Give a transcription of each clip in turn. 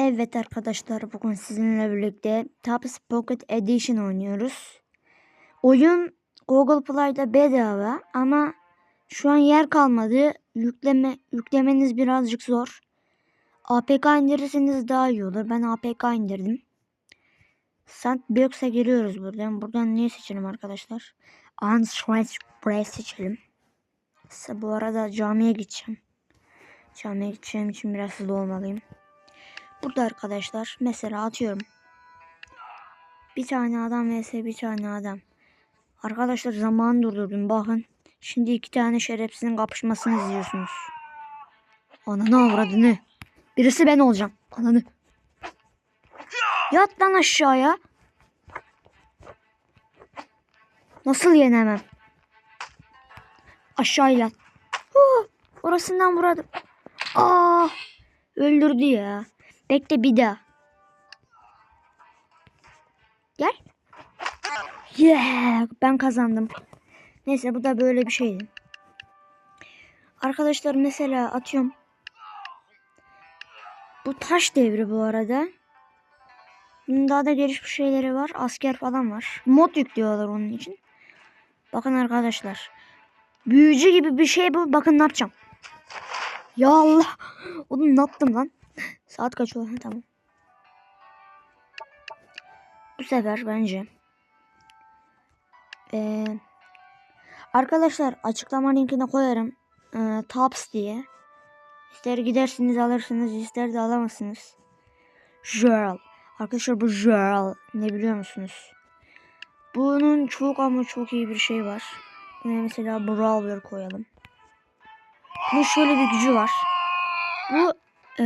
Evet arkadaşlar bugün sizinle birlikte Tops Pocket Edition oynuyoruz. Oyun Google Play'da bedava ama şu an yer kalmadı. Yükleme yüklemeniz birazcık zor. APK indirirseniz daha iyi olur. Ben APK indirdim. Sandbox'a giriyoruz buradan. Buradan ne seçelim arkadaşlar? Unstretch Press seçelim. Bu arada camiye gideceğim. Camiye gideceğim için biraz hızlı olmalıyım. Burada arkadaşlar mesela atıyorum. Bir tane adam vs bir tane adam. Arkadaşlar zaman durdurdum bakın. Şimdi iki tane şerefsizin kapışmasını izliyorsunuz. Ananı avradını. Birisi ben olacağım. Ananı. Yat lan aşağıya. Nasıl yenemem? Aşağı yat. Huh, orasından vuradım. Aa, öldürdü ya. Bekle bir daha. Gel. Yeah, ben kazandım. Neyse bu da böyle bir şeydi. Arkadaşlar mesela atıyorum. Bu taş devri bu arada. Bunun daha da gelişmiş şeyleri var. Asker falan var. Mod yüklüyorlar onun için. Bakın arkadaşlar. Büyücü gibi bir şey bu. Bakın ne yapacağım. Ya Allah. Oğlum ne yaptım lan? Saat kaç oldu? Tamam. Bu sefer bence. Ee, arkadaşlar açıklama linkine koyarım. Ee, Tops diye. İster gidersiniz alırsınız ister de alamazsınız. Girl. Arkadaşlar bu girl. Ne biliyor musunuz? Bunun çok ama çok iyi bir şey var. Buna mesela Brawler koyalım. Bunun şöyle bir gücü var. Bu e,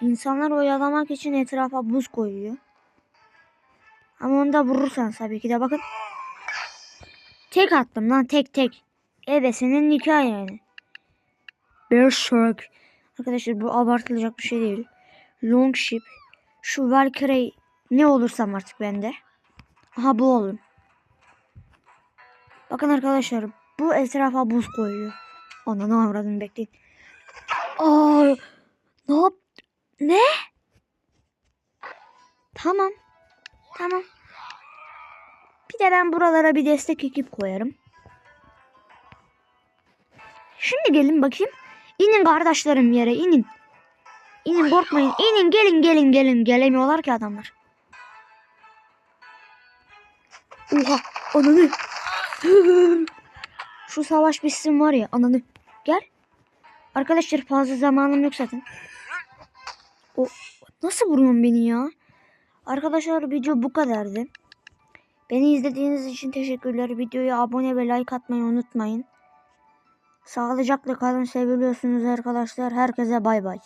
insanlar oyalamak için etrafa buz koyuyor. Ama onu da vurursan tabii ki de bakın. Tek attım lan tek tek. Evet senin nikah yani. Berserk. Arkadaşlar bu abartılacak bir şey değil. Longship. Şu Valkyrie ne olursam artık bende. Aha bu olur. Bakın arkadaşlar bu etrafa buz koyuyor. Ananı avradım bekleyin. Aa, ne? Ne? Tamam. Tamam. Bir de ben buralara bir destek ekip koyarım. Şimdi gelin bakayım. İnin kardeşlerim yere inin. İnin korkmayın. İnin gelin gelin gelin. Gelemiyorlar ki adamlar. Oha ananı. Şu savaş bitsin var ya ananı. Gel. Arkadaşlar fazla zamanım yok zaten. O nasıl vuruyorsun beni ya? Arkadaşlar video bu kadardı. Beni izlediğiniz için teşekkürler. Videoya abone ve like atmayı unutmayın. Sağlıcakla kalın. Seviliyorsunuz arkadaşlar. Herkese bay bay.